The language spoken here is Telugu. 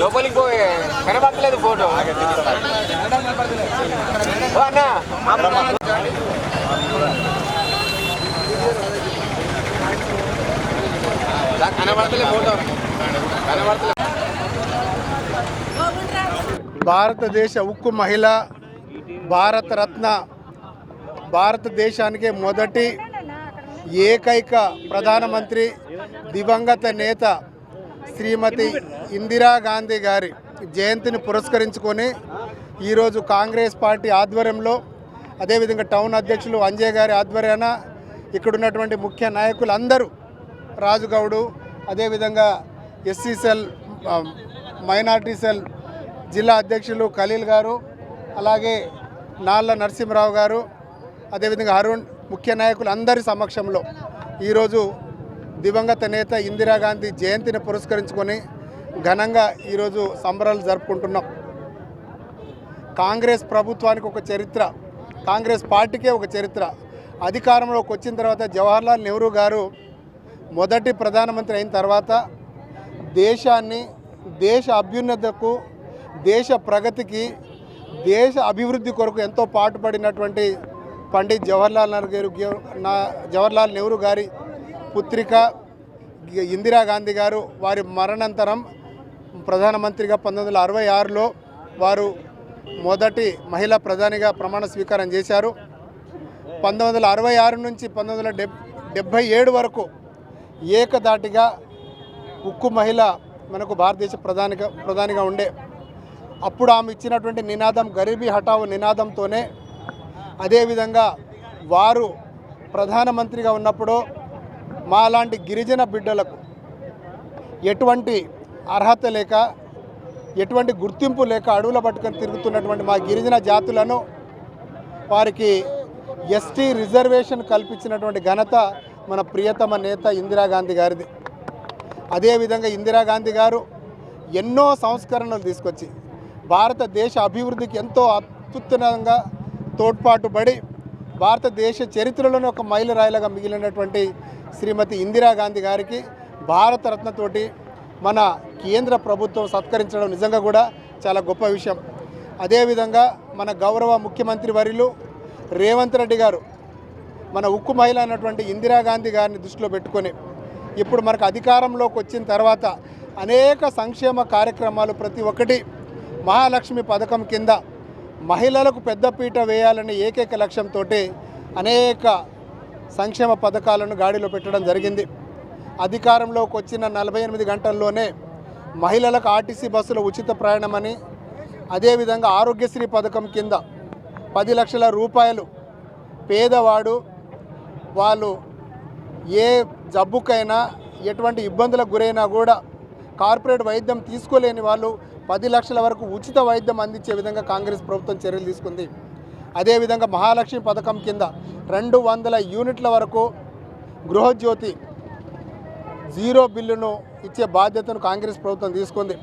లోపలికి పోయి. కనబడలేదు ఫోటో. ఓ కనబడతలే ఫోటో. కనబడతలే భారతదేశ ఉక్కు మహిళ భారతరత్న భారతదేశానికి మొదటి ఏకైక ప్రధానమంత్రి దివంగత నేత శ్రీమతి ఇందిరాగాంధీ గారి జయంతిని పురస్కరించుకొని ఈరోజు కాంగ్రెస్ పార్టీ ఆధ్వర్యంలో అదేవిధంగా టౌన్ అధ్యక్షులు అంజయ్ గారి ఆధ్వర్యాన ఇక్కడున్నటువంటి ముఖ్య నాయకులు అందరూ రాజుగౌడు అదేవిధంగా ఎస్సీ సెల్ మైనార్టీ సెల్ జిల్లా అధ్యక్షులు ఖలీల్ గారు అలాగే నాళ్ళ నరసింహరావు గారు అదేవిధంగా అరుణ్ ముఖ్య నాయకులు అందరి సమక్షంలో ఈరోజు దివంగత నేత ఇందిరాగాంధీ జయంతిని పురస్కరించుకొని ఘనంగా ఈరోజు సంబరాలు జరుపుకుంటున్నాం. కాంగ్రెస్ ప్రభుత్వానికి ఒక చరిత్ర కాంగ్రెస్ పార్టీకే ఒక చరిత్ర. అధికారంలోకి వచ్చిన తర్వాత జవహర్లాల్ నెహ్రూ గారు మొదటి ప్రధానమంత్రి అయిన తర్వాత దేశాన్ని దేశ అభ్యున్నతకు దేశ ప్రగతికి దేశ అభివృద్ధి కొరకు ఎంతో పాటుపడినటువంటి పండిత్ జవహర్లాల్ నెహ్రూ గారు నా జవహర్లాల్ నెహ్రూ గారి పుత్రిక ఇందిరాగాంధీ గారు వారి మరణాంతరం ప్రధానమంత్రిగా పంతొమ్మిది వందల అరవై ఆరులో వారు మొదటి మహిళా ప్రధానిగా ప్రమాణ స్వీకారం చేశారు. పంతొమ్మిది వందల అరవై ఆరు నుంచి పంతొమ్మిది వందల డెబ్ డెబ్భై ఏడు వరకు ఏకదాటిగా ఉక్కు మహిళ మనకు భారతదేశ ప్రధానిగా ప్రధానిగా ఉండే. అప్పుడు ఆమె ఇచ్చినటువంటి నినాదం గరీబీ హఠావు నినాదంతోనే అదేవిధంగా వారు ప్రధానమంత్రిగా ఉన్నప్పుడు మాలాంటి గిరిజన బిడ్డలకు ఎటువంటి అర్హత లేక ఎటువంటి గుర్తింపు లేక అడవుల పట్టుకొని తిరుగుతున్నటువంటి మా గిరిజన జాతులను వారికి ఎస్టీ రిజర్వేషన్ కల్పించినటువంటి ఘనత మన ప్రియతమ నేత ఇందిరాగాంధీ గారిది. అదేవిధంగా ఇందిరాగాంధీ గారు ఎన్నో సంస్కరణలు తీసుకొచ్చి భారతదేశ అభివృద్ధికి ఎంతో అత్యుత్తనంగా తోడ్పాటుపడి భారతదేశ చరిత్రలోనే ఒక మైలురాయిలుగా మిగిలినటువంటి శ్రీమతి ఇందిరాగాంధీ గారికి భారతరత్నతోటి మన కేంద్ర ప్రభుత్వం సత్కరించడం నిజంగా కూడా చాలా గొప్ప విషయం. అదేవిధంగా మన గౌరవ ముఖ్యమంత్రి వర్యులు రేవంత్ రెడ్డి గారు మన ఉక్కు మహిళ అన్నటువంటి ఇందిరాగాంధీ గారిని దృష్టిలో పెట్టుకొని ఇప్పుడు మనకు అధికారంలోకి వచ్చిన తర్వాత అనేక సంక్షేమ కార్యక్రమాలు ప్రతి ఒక్కటి మహాలక్ష్మి పథకం కింద మహిళలకు పెద్దపీట వేయాలనే ఏకైక లక్ష్యంతో అనేక సంక్షేమ పథకాలను గాడిలో పెట్టడం జరిగింది. అధికారంలోకి వచ్చిన నలభై ఎనిమిది గంటల్లోనే మహిళలకు ఆర్టీసీ బస్సుల ఉచిత ప్రయాణమని అదేవిధంగా ఆరోగ్యశ్రీ పథకం కింద పది లక్షల రూపాయలు పేదవాడు వాళ్ళు ఏ జబ్బుకైనా ఎటువంటి ఇబ్బందులకు గురైనా కూడా కార్పొరేట్ వైద్యం తీసుకోలేని వాళ్ళు పది లక్షల వరకు ఉచిత వైద్యం అందించే విధంగా కాంగ్రెస్ ప్రభుత్వం చర్యలు తీసుకుంది. అదేవిధంగా మహాలక్ష్మి పథకం కింద రెండు వందల యూనిట్ల వరకు గృహజ్యోతి జీరో బిల్లును ఇచ్చే బాధ్యతను కాంగ్రెస్ ప్రభుత్వం తీసుకుంది.